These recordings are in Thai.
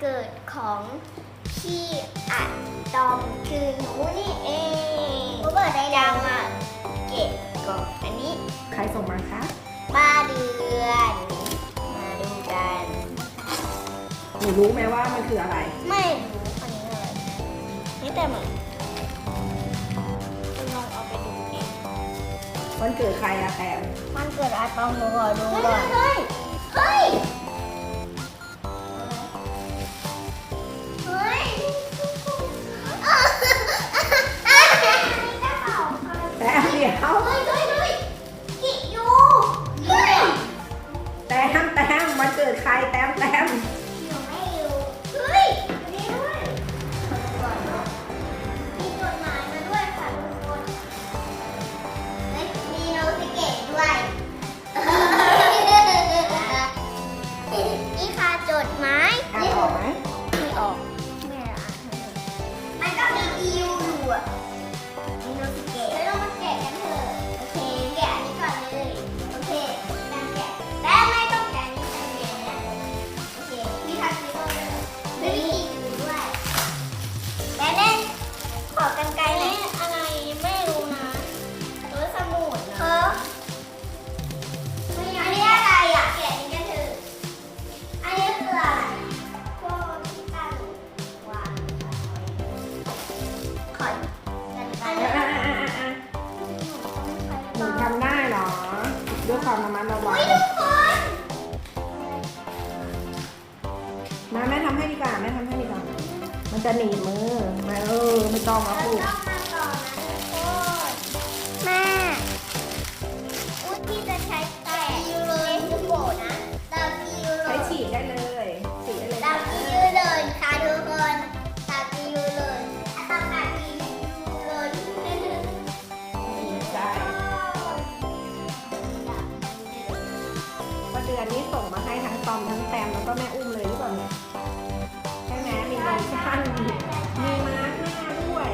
เกิดของพี่อะตอมคือหนูนี่เองเปิดได้ดังอะเก็บก่อนอันนี้ใครส่งมาคะป้าเดือน มาดูกัน หนูรู้ไหมว่ามันคืออะไร ไม่รู้อันนี้เลยนี่แต่เหมือนลองเอาไปดูเองวันเกิดใครอะแอมมันเกิดอะตอมหนูขอดูก่อน วั ความระมัดระวังอุ้ยทุกคนมาแม่ทำให้ดีกว่าแม่ทำให้ดีกว่ามันจะหนีบมือมาเออไม่ต้องเรามา อนนี้ส่งมาให้ทั้งตอมทั้งแตมแล้วก็แม่อุ้มเลยหรือเปล่าเนี่ยใช่ไหมมีโลชั่นมีมีมาร์กหน้าด้วย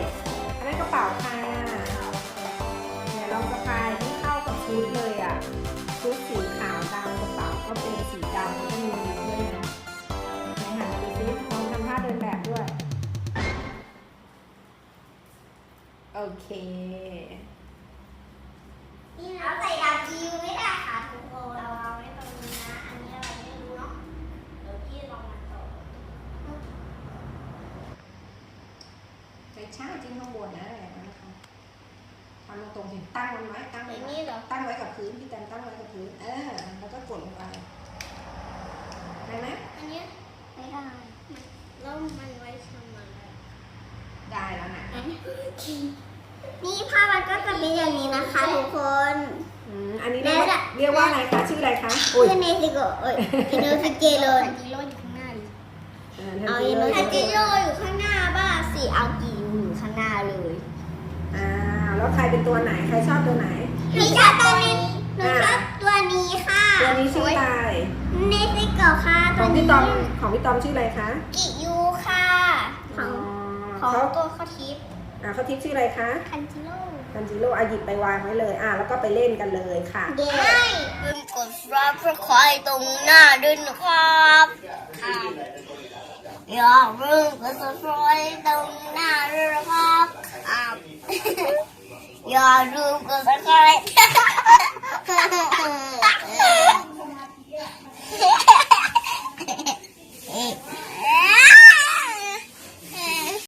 อันนั้นกระเป๋าค่ะเนี่ยเราสะพายที่เข้ากับชุดเลยอะชุดสีขาวดำกระเป๋าก็เป็นสีดำแล้วก็มีด้วยนะไหนหันมาดูซิมองทำท่าเดินแบบด้วยโอเค นี่เราใส่ดาวยูไม่ได้ค่ะทุกคนเราเอาไว้ตรงนี้นะ อันนี้เราไม่รู้เนาะเดี๋ยวพี่ลองมาต่อ ใช่ใช่จิ้มข้างบนนะอะไรแบบนั้นนะคะทำตรงๆสิตั้งมันไว้ตั้งอไว้ย่างนี้เหรอ ตั้งไว้กับพื้นพี่แตมตั้งไว้กับพื้นเออแล้วก็กดลงไปได้ไหมอันเนี้ยไม่ได้แล้วมันไว้ทำอะไรได้แล้วนะนี่ภาพมันก็จะเป็นอย่างนี้นะคะทุกคน อืมอันนี้เรียกแล้วว่าน่ะเรียกว่าอะไรคะชื่ออะไรคะอุ้ยคือเนซิโกะเอ้ยอินโนฟิเกโรนจิโร่อยู่ข้างหน้าเลยเออเอาทำอินโนเลยฟิเกโรอยู่ข้างหน้าบ้าสิเอากี่อยู่ข้างหน้า เลยอ่าแล้วใครเป็นตัวไหนใครชอบตัวไหน หนูชอบตัวนี้หนูชอบตัวนี้ค่ะตัวนี้ชื่ออะไรเนซิโกะค่ะขตัอวงนี้พี่ตอมของพี่ตอมชื่ออะไรคะกิยูค่ะ ของขเขาองตัวข้าวทิพย์อ่าเขาทิปชื่ออะไรคะคันจิโร่คันจิโร่อาหยิบไปวางไว้เลยอ่าแล้วก็ไปเล่นกันเลยค่ะ เย้ลืมกด subscribe ตรงหน้าด้วยนะครับครับอย่าลืมกด subscribe ตรงหน้าด้วยนะครับครับ อย่า